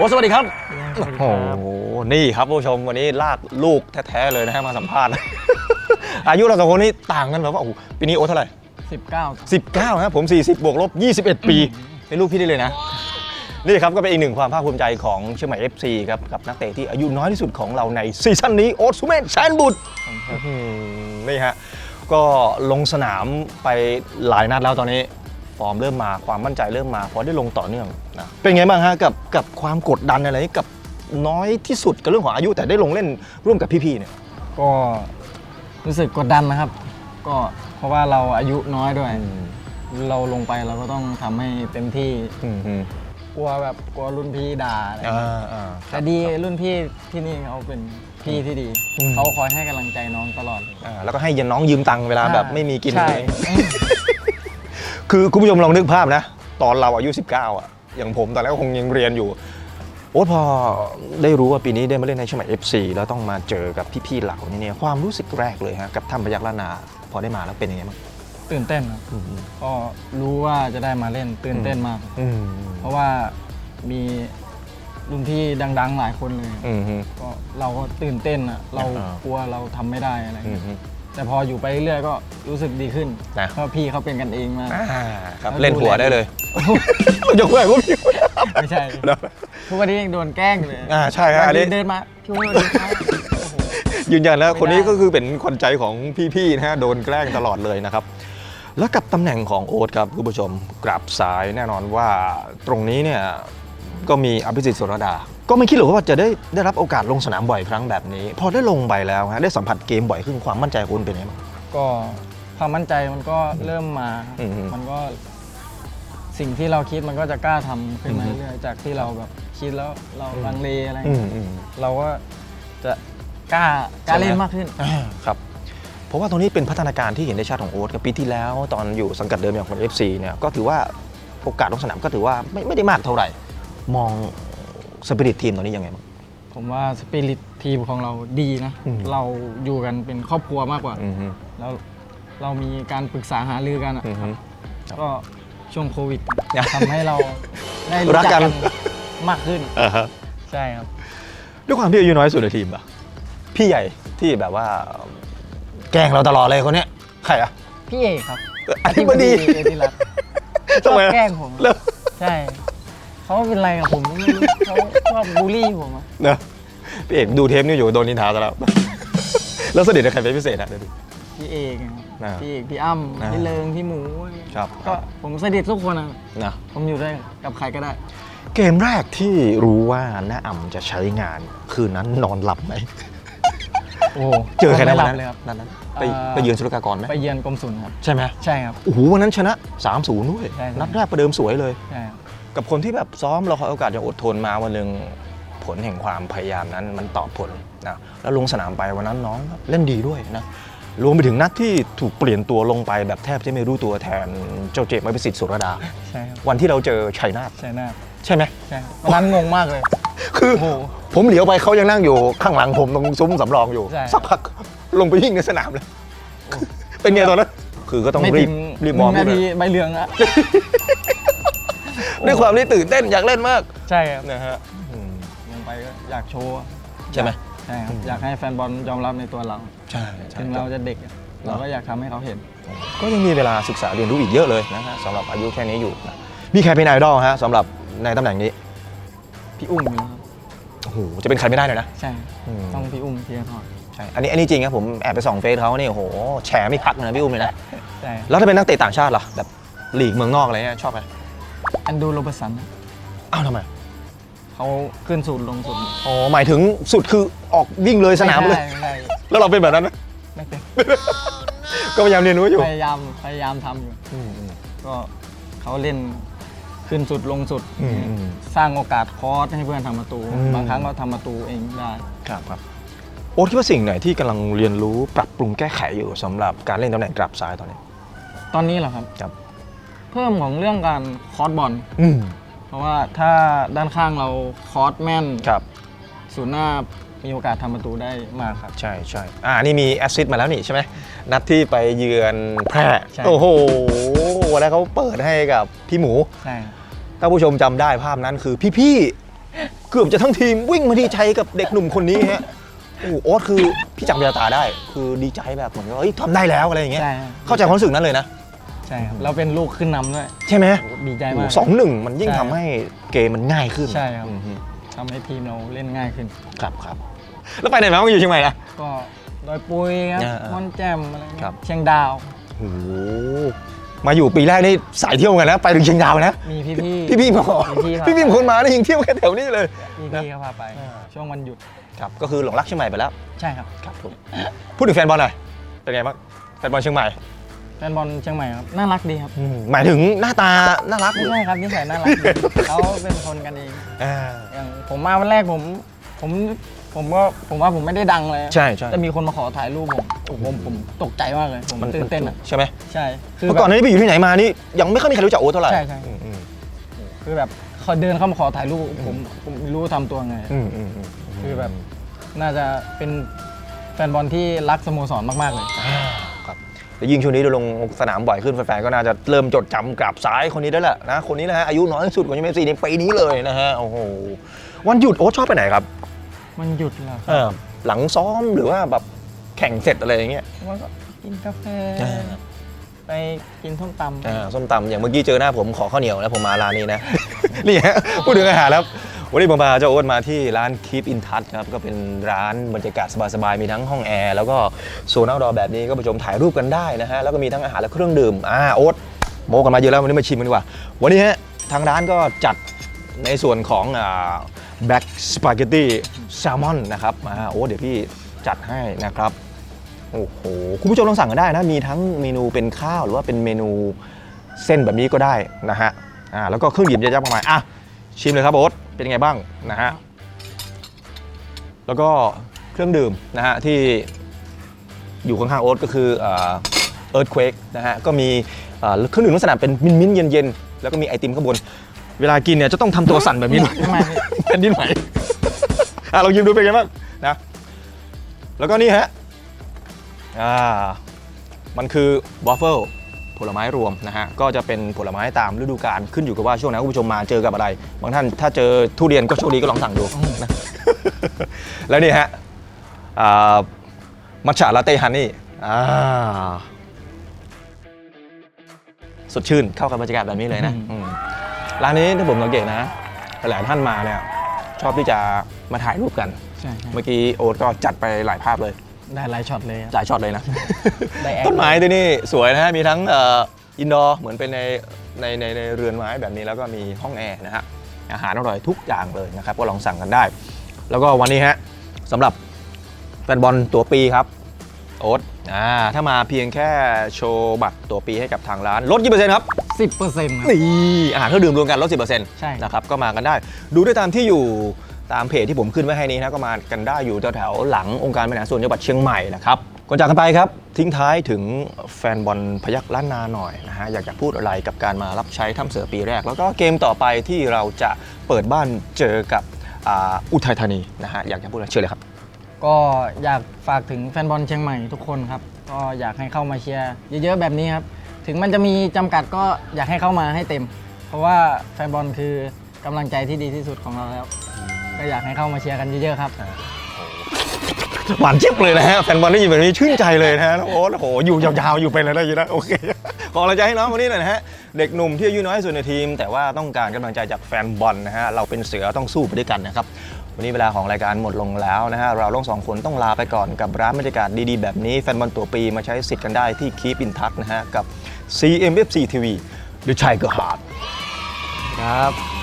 อ้สวัสดีครับ สวัสดีโอ้ครับโหนี่ครับผู้ชมวันนี้ลากลูกแท้ๆเลยนะฮะมาสัมภาษณ์ อายุเราสองคนนี้ต่างกันแบบว่าโอ้โหปีนี้โอ๊ตเท่าไหร่ สิบเก้า19นะครับผม 40 บวกลบ 21 ปีเป็นลูกพี่ได้เลยนะ นี่ครับก็เป็นอีกหนึ่งความภาคภูมิใจของเชียงใหม่ FC ครับกับนักเตะที่อายุน้อยที่สุดของเราในซีซั่นนี้โอ๊ตสุเมธแสนบุตรอื้อหือนี่ฮะก็ลงสนามไปหลายนัดแล้วตอนนี้ ฟอร์มเริ่มมาความมั่นใจเริ่มมาพอได้ลงต่อเนื่องนะเป็นไงบ้างฮะกับกับความกดดันอะไรกับน้อยที่สุดกับเรื่องของอายุแต่ได้ลงเล่นร่วมกับพี่ๆเนี่ยก็รู้สึกกดดันนะครับ ก็เพราะว่าเราอายุน้อยด้วย เราลงไปเราก็ต้องทำให้เต็มที่อืมอืมกลัวแบบกลัวรุ่นพี่ด่าอะไรอ่าอ่า แต่ดีรุ่นพี่ที่นี่เขาเป็นพี่ที่ดีอืม เขาคอยให้กำลังใจน้องตลอดเลยอ่าแล้วก็ให้ยันน้องยืมตังค์เวลาแบบไม่มีกินใช่ คือคุณผู้ชมลองนึกภาพนะ ตอนเราอายุ 19 อะ อย่างผมตอนแรกก็คงยังเรียนอยู่ โอ๊ตพอได้รู้ว่าปีนี้ได้มาเล่นในเชียงใหม่ FC แล้วต้องมาเจอกับพี่ๆเหล่านี้เนี่ยความรู้สึกแรกเลยฮะกับท่านพยักล้านนาพอได้มาแล้วเป็นยังไงบ้าง ตื่นเต้นครับอืม ก็รู้ว่าจะได้มาเล่นตื่นเต้นมาก อืมเพราะว่ามีรุ่นพี่ดัง ๆ หลายคนเลย อืมอืมก็เราก็ตื่นเต้นอะ เราอ่ากลัวเราทำไม่ได้อะไรอืเงี้ยม แต่พออยู่ไปเรื่อยๆก็รู้สึกดีขึ้นนะ เพราะพี่เขาเป็นกันเองมาก อ่าครับแล้วเล่นหัวดูแลได้เลยยกแหวนก็พี่ไม่ใช่นะทุกวันนี้ยังโดนแกล้งอยู่เลยอ่าใช่ครับอันนี้ เดินมาพี่ว่าสวัสดีครับโอ้โห ยืนยันแล้วไม่ได้ คนนี้ก็คือเป็นคนใจของพี่ๆนะฮะโดนแกล้งตลอดเลยนะครับ แล้วกับตำแหน่งของโอ๊ตครับคุณผู้ชมกราบซ้ายแน่นอนว่าตรงนี้เนี่ยก็มีอภิสิทธิ์สุรดา ก็ไม่คิดหรอกว่าจะได้ได้รับโอกาสลงสนามบ่อยครั้งแบบนี้ พอได้ลงไปแล้วฮะได้สัมผัสเกมบ่อยขึ้นความมั่นใจของคุณเป็นยังไงบ้าง ก็ความมั่นใจมันก็เริ่มมาอืมมันก็ สิ่งที่เราคิดมันก็จะกล้าทำขึ้นมาอืม เรื่อยๆจากที่เราแบบคิดแล้วเราลังเลอะไรอืมอืม เราก็จะกล้ากล้าเล่นมากขึ้น อ่าครับเพราะว่าตรงนี้เป็นพัฒนาการที่เห็นได้ชัดของโอ๊ตกับปีที่แล้ว ตอนอยู่สังกัดเดิมอย่างคน FC เนี่ยก็ถือว่าโอกาสลงสนามก็ถือว่าไม่ไม่ได้มากเท่าไหร่ มอง สปิริตทีมตอนนี้ยังไงบ้าง ผมว่าสปิริตทีมของเราดีนะ อืม เราอยู่กันเป็นครอบครัวมากกว่า อืมฮึแล้วเรามีการปรึกษาหารือกันอะอืมฮึ ก็ช่วงโควิดอะทำให้เราได้รู้รักจักกักันน มากขึ้น อ่าฮะใช่ครับ ด้วยความที่อายุน้อยสุดในทีมอะพี่ใหญ่ที่แบบว่า แกล้งเราตลอดเลยคนเนี้ยใครอะพี่เอกครับอธิบดี เอธิรัตน์ชทำอบไมอะแกล้งผมเลิกใช่ เขาเป็นไรกับผมไม่รู้เขาชอบบูลลี่ผมอะเนอะพี่เอกดูเทปนี่อยู่โดนนินทาซะแล้ว แล้วสนิทกับใครเป็นพิเศษอะเดี๋ยวดู พี่เอกอะอ่าพี่เอกพี่อ้ำอ่าพี่เลิงพี่หมูครับ ก็ผมสนิททุกคนอะนะ ผมอยู่ได้กับใครก็ได้ เกมแรกที่รู้ว่าน้าอ่ำจะใช้งาน คืนนั้นนอนหลับไหม โอ้เจอใครนะไม่หวันลับนั้นเลยครับ นั้นนั้นไปเอ่อ ไปเยือนสุรกากรไหมไปเยือนกรมศุลครับ ใช่ไหมใช่ครับ โอ้โหวันนั้นชนะ 3-0ด้วย ใช่ใช่ นัดแรกประเดิมสวยเลย ใช่ครับ กับคนที่แบบซ้อมเราคอยโอกาสจะอดทนมาวันหนึ่งผลแห่งความพยายามนั้นมันตอบผลนะแล้วลงสนามไปวันนั้นน้องเล่นดีด้วยนะรวมไปถึงนัดที่ถูกเปลี่ยนตัวลงไปแบบแทบจะไม่รู้ตัวแทนเจ้าเจมส์พิสิทธิ์สุรดา ใช่ครับวันที่เราเจอชัยนาทใช่หน้าใช่ไหม ใช่ครับวันนั้นงงมากเลย คือโอ้โหผมเหลียวไปเขายังนั่งอยู่ข้างหลังผมตรงซุ้มสำรองอยู่ ใช่สักพักลงไปวิ่งในสนามเลย เป็นไงตอนนั้น คือก็ต้องไม่รีถึบงรีบหมองนึ่งนาเลทียใบเหลืองอะ ด้วยความที่ตื่นเต้นอยากเล่นมากใช่ครับนะฮะอืมลงไปก็อยากโชว์อะใช่ไหมใช่ครับอืมอยากให้แฟนบอลยอมรับในตัวเรา ใช่ใช่ถึงเราจะเด็กอะเราก็อยากทำให้เขาเห็น ก็ยังมีเวลาศึกษาเรียนรู้อีกเยอะเลยนะฮะสำหรับอายุแค่นี้อยู่นะมีใครเป็นไอดอลฮะสำหรับในตำแหน่งนี้พี่อุ้มอยู่แล้วครับ โอ้โหจะเป็นใครไม่ได้เลยนะ ใช่ อืม ต้องพี่อุ้มพี่ทอดใช่อันนี้อันนี้จริงครับผมแอบไปส่องเฟซเขาเนี่ยโอ้โหแฉไม่พักเลยนะพี่อุ้มเลยนะ ใช่ แล้วถ้าเป็นนักเตะต่างชาติล่ะแบบลีกเมืองนอกอะไรเงี้ยชอบไหม แอนดูโรเบร์ตสันอ้าวทำไมเขาขึ้นสูตรลงสูตรอ๋อหมายถึงสุดคือออกวิ่งเลยสนามไปเลยไได้ไม่ได้แล้วเราเป็นแบบนั้นไหม ไม่เป็นก็พยายามเรียนรู้อยู่ พยายามพยายามทำอยู่อืมอืมก็เขาเล่นขึ้นสุดลงสุดอืมอืมสร้างโอกาสคอร์สให้เพื่อนทำประตู อืม บางครั้งก็ทำประตูเองได้ ครับครับโอ๊ตคิดว่าสิ่งไหนที่กำลังเรียนรู้ปรับปรุงแก้ไขอยู่สำหรับการเล่นตำแหน่งกลับซ้ายตอนนี้ ตอนนี้เหรอครับ ครับ เพิ่มของเรื่องการคอร์สบอลอืมเพราะว่าถ้าด้านข้างเราคอร์สแม่นครับ ศูนย์หน้ามีโอกาสทำประตูได้มากครับ ใช่ใช่อ่านี่มีแอสซิสต์มาแล้วนี่ใช่ไหมนัดที่ไปเยือนแพร่ใช่ โอ้โหวันนั้นเขาเปิดให้กับพี่หมู ใช่ครับ ถ้าผู้ชมจำได้ภาพนั้นคือพี่ๆเกือบจะทั้งทีมวิ่งมาดีใจกับเด็กหนุ่มคนนี้ฮะโอ้โหโอ๊ตคือพี่จับเวลาตาได้ คือดีใจแบบเหมือนกับว่าเฮ้ยทำได้แล้วอะไรอย่างเงี้ยใช่ครับเข้าใจความรู้สึกนั้นเลยนะ ใช่ครับเราเป็นลูกขึ้นนำด้วยใช่ไหมโอ้ดีใจโอ้โหมาก สองหนึ่งมันยิ่งใช่ ทำให้เกมมันง่ายขึ้นใช่ครับอืมฮึทำให้ทีมเราเล่นง่ายขึ้น ครับครับ แล้วไปไหนมาเมื่ออยู่เชียงใหม่นะ ก็ดอยปุยครับอ่าอ่าม่อนแจ่มอะไรเงี้ยครับเชียงดาวโอ้โหมาอยู่ปีแรกนี่สายเที่ยวกันนะ ไปถึงเชียงดาวนะ มีพี่พี่พี่พี่ๆมาพี่ๆพาพี่พี่ๆคนมานี่ยังเที่ยวแค่แถวนี้เลย พี่พี่เขาพาไป อ่า ช่วงวันหยุดครับก็คือหลงรักเชียงใหม่ไปแล้ว ใช่ครับ ครับผมพูดถึงแฟนบอลหน่อยเป็นไงบ้างแฟนบอลเชียงใหม่ แฟนบอลเชียงใหม่ครับน่ารักดีครับอืมหมายถึงหน้าตาน่ารักไม่ใช่ครับนิสัยน่ารักดี เขาเป็นคนกันเองอ่าอย่างผมมาวันแรกผมผมผมก็ผมว่าผมไม่ได้ดังเลยใช่ใช่แต่มีคนมาขอถ่ายรูปผมโอ้โหผมผมตกใจมากเลยผมตื่นเต้นอะใช่ไหมใช่คือเมื่อแบก่อนบหนานี้ไปอยู่ที่ไหนมานี่ยังไม่ค่อยมีใครรู้จักโอ๊ตเท่าไหร่ใช่ใช่อืมอืมคือแบบเขาเดินเข้ามาขอถ่ายรูปผมผมไม่รู้ทำตัวไง อืมอืมอืมคือแบบน่าจะเป็นแฟนบอลที่รักสโมสรมาก ๆ เลย อ่า ครับแต่ยิ่งช่วงนี้เราลงสนามบ่อยขึ้นแฟนๆก็น่าจะเริ่มจดจำกราบซ้ายคนนี้ได้แหละนะคนนี้แหละฮะอายุน้อยที่สุดของยูเอฟซีในปีนี้เลยนะฮะโอ้โหวันหยุดโอ๊ตชอบไปไหนครับมันหยุดแล้วเออหลังซ้อมหรือว่าแบบแข่งเสร็จอะไรอย่างเงี้ยมันก็กินกาแฟ อ่า ไปกินส้มตำ อ่าส้มตำอย่างเมื่อกี้เจอหน้าผมขอข้าวเหนียวนะผมมาร้านนี้นะ นี่ฮะพูดถึงอาหารแล้ว วันนี้ผมพาเจ้าโอ๊ตมาที่ร้าน Keep in Touch ครับ ก็เป็นร้านบรรยากาศสบายๆ มีทั้งห้องแอร์ แล้วก็โซน outdoor แบบนี้ก็ไปชมถ่ายรูปกันได้นะฮะ แล้วก็มีทั้งอาหารและเครื่องดื่ม อ่า โอ๊ตโมกันมาเยอะแล้ววันนี้มาชิมกันดีกว่า วันนี้ฮะ ทางร้านก็จัดในส่วนของอ่า Black Spaghetti Salmon นะครับอ่าโอ๊ตเดี๋ยวพี่จัดให้นะครับ โอ้โห คุณผู้ชมลองสั่งกันได้นะ มีทั้งเมนูเป็นข้าวหรือว่าเป็นเมนูเส้นแบบนี้ก็ได้นะฮะ อ่า แล้วก็เครื่องดื่มเยอะแยะมากมาย อะ ชิมเลยครับโอ๊ต เป็นยังไงบ้างนะฮะแล้วก็เครื่องดื่มนะฮะที่อยู่ข้างๆโอ๊ตก็คือเอิร์ธเควกนะฮะก็มีเอ่อเครื่องดื่มลักษณะเป็นมิ้นท์ๆเย็นๆแล้วก็มีไอติมข้างบน เวลากินเนี่ยจะต้องทำตัวสั่นแบบนี้หน่อยทำไมแผ่นดินไหวอะลองยิ้มดูเป็นไงบ้างนะแล้วก็นี่ฮะอ่ามันคือวอฟเฟิล ผลไม้รวมนะฮะก็จะเป็นผลไม้ตามฤดูกาลขึ้นอยู่กับว่าช่วงนั้นคุณผู้ชมมาเจอกับอะไร บางท่านถ้าเจอทุเรียนก็โชคดีก็ลองสั่งดูนะแล้วนี่ฮะอ่ามัทฉะลาเต้ฮันนี่อ่าสดชื่นเข้ากับบรรยากาศแบบนี้เลยนะอืมอืมร้านนี้ถ้าผมสังเกตนะหลายท่านมาเนี่ยชอบที่จะมาถ่ายรูปกันใช่ใช่เมื่อกี้โอ๊ตก็จัดไปหลายภาพเลย ได้หลายช็อตเลยครับหลายช็อตเลยนะ ได้แอค ต้นไม้ที่นี่สวยนะฮะ มีทั้งอินดอร์เหมือนเป็นในในในในเรือนไม้แบบนี้แล้วก็มีห้องแอร์นะฮะ อาหารอร่อยทุกอย่างเลยนะครับ ก็ลองสั่งกันได้ แล้วก็วันนี้ฮะสำหรับแฟนบอลตัวปีครับ โอ๊ตอ่าถ้ามาเพียงแค่โชว์บัตรตัวปีให้กับทางร้านลดกี่เปอร์เซ็นต์ครับสิบเปอร์เซ็นต์ครับ นี่อาหารเครื่องดื่มรวมกันลด 10%ใช่ นะครับก็มากันได้ ดูได้ตามที่อยู่ ตามเพจที่ผมขึ้นไว้ให้นี้นะก็มากันได้อยู่แถวๆหลังองค์การบริหารส่วนจังหวัดเชียงใหม่นะครับก่อนจากกันไปครับ ทิ้งท้ายถึงแฟนบอลพยักล้านนาหน่อยนะฮะอยากจะพูดอะไรกับการมารับใช้ถ้ำเสือปีแรก แล้วก็เกมต่อไปที่เราจะเปิดบ้านเจอกับอ,อุทัยธานีนะฮะอยากจะพูดอะไรเชิญเลยครับก็อยากฝากถึงแฟนบอลเชียงใหม่ทุกคนครับก็อยากให้เข้ามาเชียร์เยอะๆแบบนี้ครับถึงมันจะมีจำกัดก็อยากให้เข้ามาให้เต็ม เพราะว่าแฟนบอลคือกำลังใจที่ดีที่สุดของเราแล้ว ก็อยากให้เข้ามาเชียร์กันเยอะๆครับหวานเจี๊ยบเลยนะฮะแฟนบอลได้ยินแบบนี้ชื่นใจเลยนะฮะโอ้โหอยู่ยาวๆอยู่ไปเลยนะอยูนะโอเคขอกำลังใจให้น้องคนนี้หน่อยนะฮะเด็กหนุ่มที่อายุน้อยที่สุดในทีม แต่ว่าต้องการกำลังใจจากแฟนบอลนะฮะเราเป็นเสือต้องสู้ไปด้วยกันนะครับวันนี้เวลาของรายการหมดลงแล้วนะฮะเราทั้งสองคนต้องลาไปก่อนกับร้านบรรยากาศดีๆ แบบนี้แฟนบอลตัวปีมาใช้สิทธิ์กันได้ที่คีปอินทัชนะฮะกับ CMFC TV หรือชัยเกอร์ฮาร์ดครับ